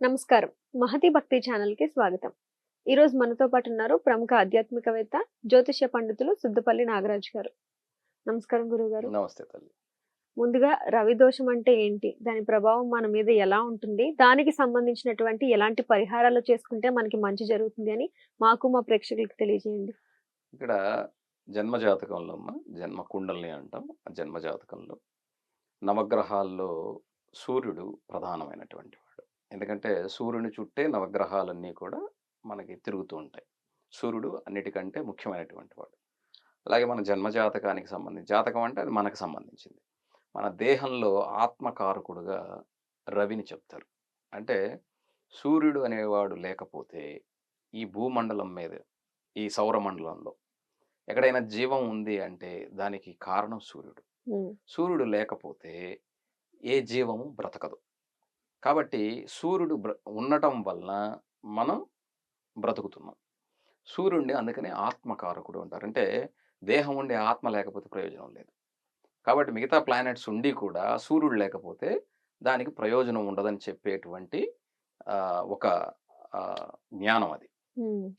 నమస్కారం. మహతి భక్తి ఛానల్కి స్వాగతం. ఈ రోజు మనతో పాటు ఉన్నారు ప్రముఖ ఆధ్యాత్మికవేత్త జ్యోతిష్య పండితులు సుద్దపల్లి నాగరాజు గారు. నమస్కారం గురువు గారు నమస్తే తల్లి. ముందుగా రవి దోషం అంటే ఏంటి? దాని ప్రభావం మన మీద ఎలా ఉంటుంది? దానికి సంబంధించినటువంటి ఎలాంటి పరిహారాలు చేసుకుంటే మనకి మంచి జరుగుతుంది అని మాకు మా ప్రేక్షకులకు తెలియజేయండి. ఇక్కడ జన్మ జాతకంలో అమ్మ జన్మ కుండల్ని అంటాం. జన్మ జాతకంలో నవగ్రహాల్లో సూర్యుడు ప్రధానమైనటువంటి వాడు. ఎందుకంటే సూర్యుని చుట్టే నవగ్రహాలన్నీ కూడా మనకి తిరుగుతూ ఉంటాయి. సూర్యుడు అన్నిటికంటే ముఖ్యమైనటువంటి వాడు. అలాగే మన జన్మ జాతకానికి సంబంధించి జాతకం అంటే అది మనకు సంబంధించింది. మన దేహంలో ఆత్మకారకుడుగా రవిని చెప్తారు. అంటే సూర్యుడు అనేవాడు లేకపోతే ఈ భూమండలం మీద ఈ సౌరమండలంలో ఎక్కడైనా జీవం ఉంది అంటే దానికి కారణం సూర్యుడు. సూర్యుడు లేకపోతే ఏ జీవము బ్రతకదు. కాబట్టి సూర్యుడు బ్ర ఉండటం వలన మనం బ్రతుకుతున్నాం. సూర్యుడిని అందుకనే ఆత్మకారకుడు అంటారు. అంటే దేహం ఉండే ఆత్మ లేకపోతే ప్రయోజనం లేదు. కాబట్టి మిగతా ప్లానెట్స్ ఉండి కూడా సూర్యుడు లేకపోతే దానికి ప్రయోజనం ఉండదని చెప్పేటువంటి ఒక జ్ఞానం అది.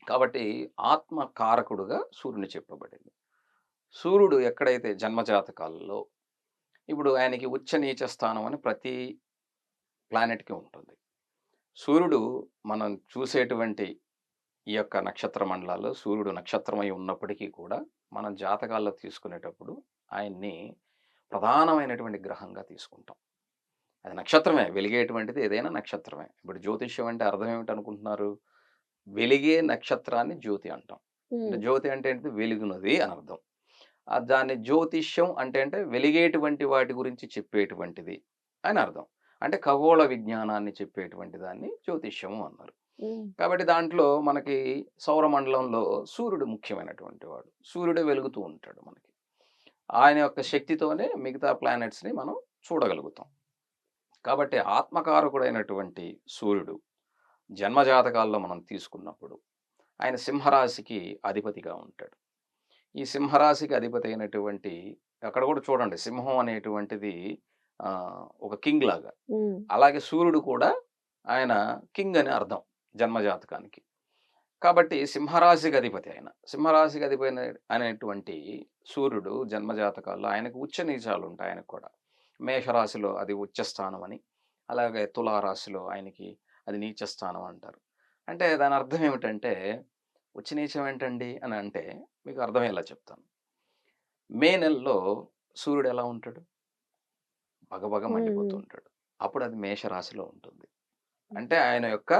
కాబట్టి ఆత్మ కారకుడుగా సూర్యుని చెప్పబడింది. సూర్యుడు ఎక్కడైతే జన్మజాతకాలలో ఇప్పుడు ఆయనకి ఉచ్చ నీచ స్థానం అని ప్రతి ప్లానెట్కి ఉంటుంది. సూర్యుడు మనం చూసేటువంటి ఈ యొక్క నక్షత్ర మండలాల్లో సూర్యుడు నక్షత్రమై ఉన్నప్పటికీ కూడా మనం జాతకాల్లో తీసుకునేటప్పుడు ఆయన్ని ప్రధానమైనటువంటి గ్రహంగా తీసుకుంటాం. అది నక్షత్రమే వెలిగేటువంటిది ఏదైనా నక్షత్రమే. ఇప్పుడు జ్యోతిష్యం అంటే అర్థం ఏమిటి అనుకుంటున్నారు? వెలిగే నక్షత్రాన్ని జ్యోతి అంటాం. జ్యోతి అంటే ఏంటి వెలుగునది అని అర్థం. దాన్ని జ్యోతిష్యం అంటే అంటే వెలిగేటువంటి వాటి గురించి చెప్పేటువంటిది అని అర్థం. అంటే ఖగోళ విజ్ఞానాన్ని చెప్పేటువంటి దాన్ని జ్యోతిష్యము అన్నారు. కాబట్టి దాంట్లో మనకి సౌరమండలంలో సూర్యుడు ముఖ్యమైనటువంటి వాడు. సూర్యుడే వెలుగుతూ ఉంటాడు మనకి. ఆయన యొక్క శక్తితోనే మిగతా ప్లానెట్స్ని మనం చూడగలుగుతాం. కాబట్టి ఆత్మకారకుడైనటువంటి సూర్యుడు జన్మజాతకాల్లో మనం తీసుకున్నప్పుడు ఆయన సింహరాశికి అధిపతిగా ఉంటాడు. ఈ సింహరాశికి అధిపతి అయినటువంటి అక్కడ కూడా చూడండి సింహం అనేటువంటిది ఒక కింగ్ లాగా. అలాగే సూర్యుడు కూడా ఆయన కింగ్ అని అర్థం జన్మజాతకానికి కాబట్టి సింహరాశికి అధిపతి ఆయన. సింహరాశికి అధిపతి అనేటువంటి సూర్యుడు జన్మజాతకాల్లో ఆయనకు ఉచ్చ నీచాలు ఉంటాయి ఆయనకు కూడా. మేషరాశిలో అది ఉచ్చ స్థానం అని అలాగే తులారాశిలో ఆయనకి అది నీచ స్థానం అంటారు. అంటే దాని అర్థం ఏమిటంటే ఉచ్చ నీచం ఏంటండి అని అంటే మీకు అర్థమయ్యేలా చెప్తాను. మే నెలలో సూర్యుడు ఎలా ఉంటాడు? బగబగ మండిపోతూ మ్మ్. ఉంటాడు అప్పుడు అది మేషరాశిలో ఉంటుంది అంటే ఆయన యొక్క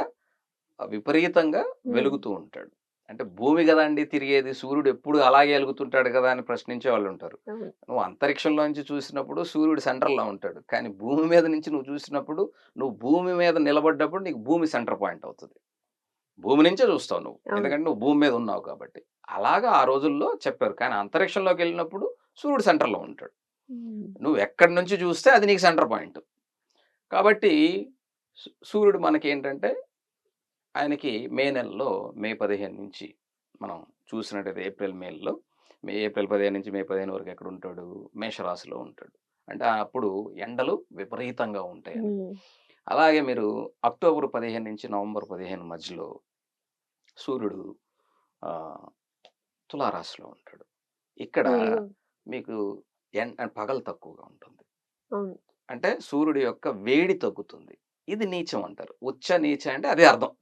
విపరీతంగా వెలుగుతూ ఉంటాడు. అంటే భూమి కదండి తిరిగేది సూర్యుడు ఎప్పుడు అలాగే వెలుగుతుంటాడు కదా అని ప్రశ్నించే వాళ్ళు ఉంటారు. నువ్వు అంతరిక్షంలో నుంచి చూసినప్పుడు సూర్యుడు సెంటర్లో ఉంటాడు. కానీ భూమి మీద నుంచి నువ్వు చూసినప్పుడు నువ్వు భూమి మీద నిలబడ్డప్పుడు నీకు భూమి సెంటర్ పాయింట్ అవుతుంది. భూమి నుంచే చూస్తావు నువ్వు. ఎందుకంటే నువ్వు భూమి మీద ఉన్నావు కాబట్టి. అలాగా ఆ రోజుల్లో చెప్పారు. కానీ అంతరిక్షంలోకి వెళ్ళినప్పుడు సూర్యుడు సెంటర్లో ఉంటాడు. నువ్వు ఎక్కడి నుంచి చూస్తే అది నీకు సెంటర్ పాయింట్. కాబట్టి సూర్యుడు మనకి ఏంటంటే ఆయనకి మే నెలలో మే పదిహేను నుంచి మనం చూసినట్టయితే ఏప్రిల్ మేలో మే ఏప్రిల్ పదిహేను నుంచి మే పదిహేను వరకు ఎక్కడ ఉంటాడు మేషరాశిలో ఉంటాడు. అంటే అప్పుడు ఎండలు విపరీతంగా ఉంటాయి అలాగే మీరు అక్టోబర్ పదిహేను నుంచి నవంబర్ పదిహేను మధ్యలో సూర్యుడు తులారాశిలో ఉంటాడు. ఇక్కడ మీకు ఎన్ పగలు తక్కువగా ఉంటుంది. అంటే సూర్యుడి యొక్క వేడి తగ్గుతుంది. ఇది నీచం అంటారు. ఉచ్చ నీచ అంటే అదే అర్థం.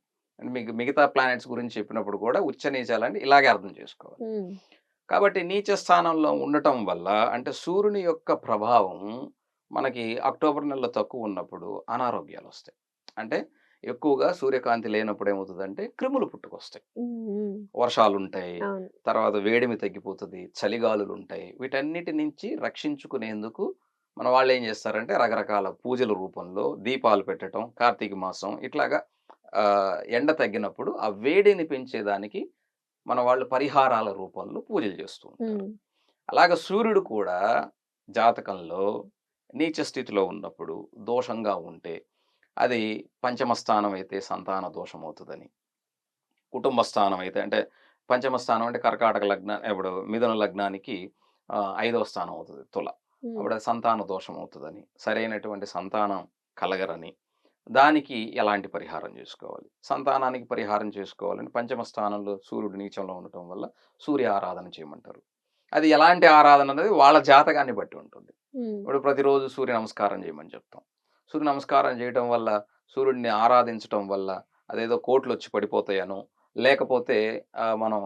అంటే మీకు మిగతా ప్లానెట్స్ గురించి చెప్పినప్పుడు కూడా ఉచ్చ నీచాలంటే ఇలాగే అర్థం చేసుకోవాలి. కాబట్టి నీచ స్థానంలో ఉండటం వల్ల అంటే సూర్యుని యొక్క ప్రభావం మనకి అక్టోబర్ నెలలో తక్కువ ఉన్నప్పుడు అనారోగ్యాలు వస్తాయి. అంటే ఎక్కువగా సూర్యకాంతి లేనప్పుడు ఏమవుతుందంటే క్రిములు పుట్టుకొస్తాయి. వర్షాలు ఉంటాయి తర్వాత వేడిమి తగ్గిపోతుంది చలిగాలులు ఉంటాయి వీటన్నిటి నుంచి రక్షించుకునేందుకు మన వాళ్ళు ఏం చేస్తారంటే రకరకాల పూజల రూపంలో దీపాలు పెట్టడం కార్తీక మాసం ఇట్లాగా ఎండ తగ్గినప్పుడు ఆ వేడిని పెంచేదానికి మన వాళ్ళు పరిహారాల రూపంలో పూజలు చేస్తూ ఉంటారు. అలాగే సూర్యుడు కూడా జాతకంలో నీచ స్థితిలో ఉన్నప్పుడు దోషంగా ఉంటే అది పంచమ స్థానం అయితే సంతాన దోషం అవుతుందని కుటుంబ స్థానం అయితే అంటే పంచమ స్థానం అంటే కర్కాటక లగ్న ఇప్పుడు మిథున లగ్నానికి ఐదవ స్థానం అవుతుంది తుల అప్పుడు సంతాన దోషం అవుతుందని సరైనటువంటి సంతానం కలగరని. దానికి ఎలాంటి పరిహారం చేసుకోవాలి? సంతానానికి పరిహారం చేసుకోవాలని పంచమ స్థానంలో సూర్యుడు నీచంలో ఉండటం వల్ల సూర్య ఆరాధన చేయమంటారు. అది ఎలాంటి ఆరాధన అనేది వాళ్ళ జాతకాన్ని బట్టి ఉంటుంది. ఇప్పుడు ప్రతిరోజు సూర్య నమస్కారం చేయమని చెప్తాం. సూర్య నమస్కారం చేయటం వల్ల సూర్యుడిని ఆరాధించటం వల్ల అదేదో కోట్లు వచ్చి పడిపోతాయనో లేకపోతే మనం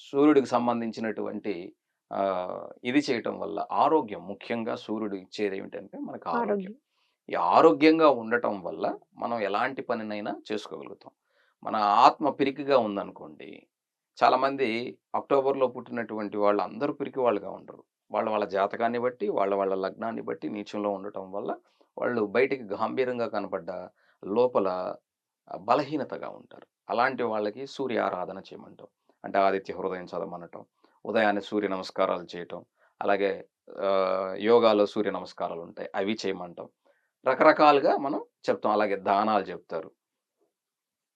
సూర్యుడికి సంబంధించినటువంటి ఇది చేయటం వల్ల ఆరోగ్యం ముఖ్యంగా సూర్యుడు ఇచ్చేది ఏమిటంటే మనకు ఆరోగ్యం. ఆరోగ్యం. ఈ ఆరోగ్యంగా ఉండటం వల్ల మనం ఎలాంటి పనినైనా చేసుకోగలుగుతాం. మన ఆత్మ పిరికిగా ఉందనుకోండి చాలామంది అక్టోబర్లో పుట్టినటువంటి వాళ్ళు అందరూ పిరికి వాళ్ళుగా ఉండరు. వాళ్ళ వాళ్ళ జాతకాన్ని బట్టి వాళ్ళ వాళ్ళ లగ్నాన్ని బట్టి నీచంలో ఉండటం వల్ల వాళ్ళు బయటికి గాంభీరంగా కనపడ్డ లోపల బలహీనతగా ఉంటారు. అలాంటి వాళ్ళకి సూర్య ఆరాధన చేయమంటాం. అంటే ఆదిత్య హృదయం చదవమనటం ఉదయాన్నే సూర్య నమస్కారాలు చేయటం అలాగే యోగాలో సూర్య నమస్కారాలు ఉంటాయి. అవి చేయమంటాం. రకరకాలుగా మనం చెప్తాం. అలాగే దానాలు చెప్తారు.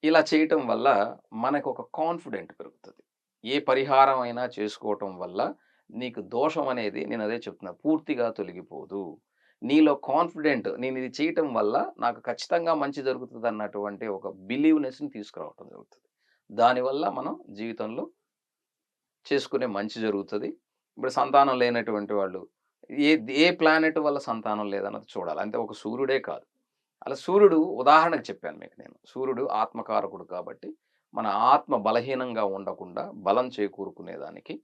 ఇలా చేయటం వల్ల మనకు ఒక కాన్ఫిడెంట్ పెరుగుతుంది. ఏ పరిహారం అయినా చేసుకోవటం వల్ల నీకు దోషం అనేది నేను అదే చెప్తున్నా పూర్తిగా తొలగిపోదు. నీలో కాన్ఫిడెంట్ నేను ఇది చేయటం వల్ల నాకు ఖచ్చితంగా మంచి జరుగుతుంది అన్నటువంటి ఒక బిలీవ్నెస్ని తీసుకురావటం జరుగుతుంది. దానివల్ల మనం జీవితంలో చేసుకునే మంచి జరుగుతుంది. ఇప్పుడు సంతానం లేనటువంటి వాళ్ళు ఏ ఏ ప్లానెట్ వల్ల సంతానం లేదన్నది చూడాలి. అంటే ఒక సూర్యుడే కాదు. అలా సూర్యుడు ఉదాహరణకు చెప్పాను మీకు నేను. సూర్యుడు ఆత్మకారకుడు కాబట్టి మన ఆత్మ బలహీనంగా ఉండకుండా బలం చేకూరుకునేదానికి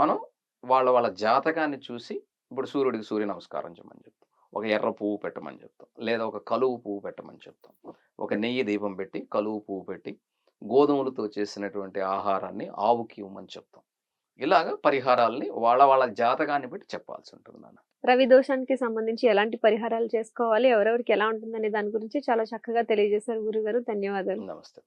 మనం వాళ్ళ వాళ్ళ జాతకాన్ని చూసి ఇప్పుడు సూర్యుడికి సూర్య నమస్కారం చేయమని చెప్తాం. ఒక ఎర్ర పువ్వు పెట్టమని చెప్తాం. లేదా ఒక కలువు పువ్వు పెట్టమని చెప్తాం. ఒక నెయ్యి దీపం పెట్టి కలువు పువ్వు పెట్టి గోధుమలతో చేసినటువంటి ఆహారాన్ని ఆవుకి ఇవ్వమని చెప్తాం. ఇలాగ పరిహారాల్ని వాళ్ళ వాళ్ళ జాతకాన్ని బట్టి చెప్పాల్సి ఉంటుంది నాన్న. రవి దోషానికి సంబంధించి ఎలాంటి పరిహారాలు చేసుకోవాలి ఎవరెవరికి ఎలా ఉంటుందనే దాని గురించి చాలా చక్కగా తెలియజేశారు గురుగారు. ధన్యవాదాలు. నమస్తే